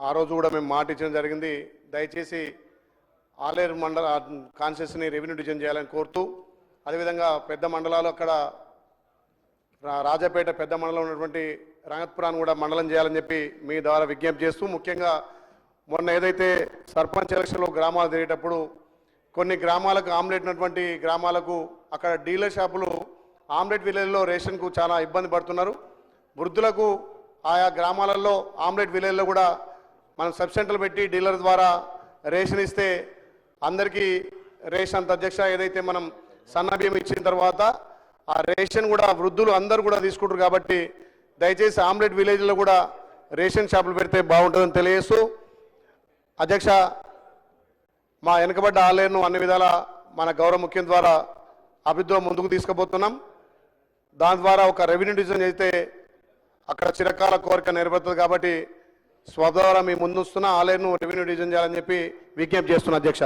ఆ రోజు కూడా మేము మాట ఇచ్చడం జరిగింది. దయచేసి ఆలేరు మండల కాన్స్టిట్యూన్సీని రెవెన్యూ డివిజన్ చేయాలని కోరుతూ అదేవిధంగా పెద్ద మండలాలు అక్కడ రాజాపేట పెద్ద మండలం ఉన్నటువంటి రంగత్పురాన్ని కూడా మండలం చేయాలని చెప్పి మీ ద్వారా విజ్ఞప్తి చేస్తూ ముఖ్యంగా మొన్న ఏదైతే సర్పంచ్ ఎలక్షన్లో గ్రామాలు తిరిగేటప్పుడు కొన్ని గ్రామాలకు ఆమ్లెట్ ఉన్నటువంటి గ్రామాలకు అక్కడ డీలర్ షాపులు ఆమ్లెట్ విలేజ్లో రేషన్కు చాలా ఇబ్బంది పడుతున్నారు. వృద్ధులకు ఆయా గ్రామాలలో ఆమ్లెట్ విలేజ్లో కూడా మనం సబ్ సెంటర్లు పెట్టి డీలర్ ద్వారా రేషన్ ఇస్తే అందరికీ రేషన్ అంత అధ్యక్ష ఏదైతే మనం సన్నబియ్యం ఇచ్చిన తర్వాత ఆ రేషన్ కూడా వృద్ధులు అందరూ కూడా తీసుకుంటారు కాబట్టి దయచేసి ఆమ్లెట్ విలేజ్లో కూడా రేషన్ షాపులు పెడితే బాగుంటుందని తెలియజేస్తూ అధ్యక్ష మా వెనుకబడ్డ ఆలయను అన్ని విధాల మన గౌరవ ముఖ్యం ద్వారా అభివృద్ధిలో ముందుకు తీసుకుపోతున్నాం. దాని ద్వారా ఒక రెవెన్యూ డివిజన్ అయితే అక్కడ చిరకాల కోరిక నెరవేరుతుంది కాబట్టి స్వద్వారా మీ ముందుస్తున్న ఆలయను రెవెన్యూ డివిజన్ చేయాలని చెప్పి విజ్ఞప్తి చేస్తున్నా అధ్యక్ష.